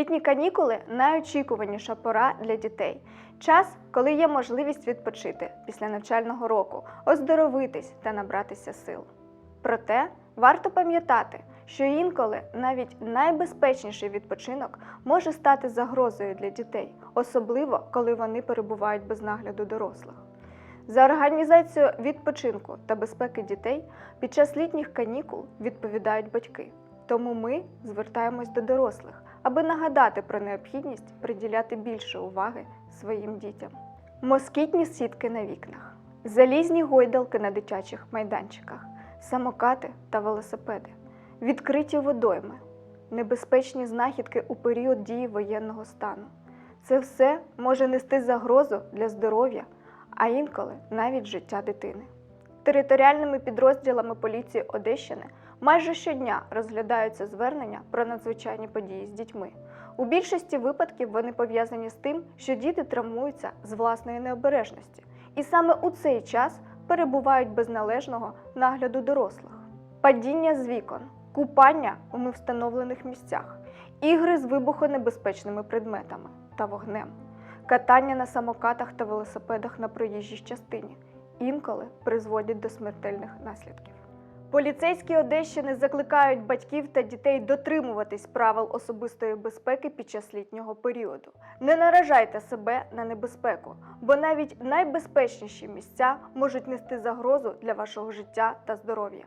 Літні канікули найочікуваніша пора для дітей. Час, коли є можливість відпочити після навчального року, оздоровитись та набратися сил. Проте варто пам'ятати, що інколи навіть найбезпечніший відпочинок може стати загрозою для дітей, особливо коли вони перебувають без нагляду дорослих. За організацію відпочинку та безпеки дітей під час літніх канікул відповідають батьки. Тому ми звертаємось до дорослих, аби нагадати про необхідність приділяти більше уваги своїм дітям. Москітні сітки на вікнах, залізні гойдалки на дитячих майданчиках, самокати та велосипеди, відкриті водойми, небезпечні знахідки у період дії воєнного стану. Це все може нести загрозу для здоров'я, а інколи навіть життя дитини. Територіальними підрозділами поліції Одещини майже щодня розглядаються звернення про надзвичайні події з дітьми. У більшості випадків вони пов'язані з тим, що діти травмуються з власної необережності, і саме у цей час перебувають без належного нагляду дорослих. Падіння з вікон, купання у невстановлених місцях, ігри з вибухонебезпечними предметами та вогнем, катання на самокатах та велосипедах на проїжджій частині інколи призводять до смертельних наслідків. Поліцейські Одещини закликають батьків та дітей дотримуватись правил особистої безпеки під час літнього періоду. Не наражайте себе на небезпеку, бо навіть найбезпечніші місця можуть нести загрозу для вашого життя та здоров'я.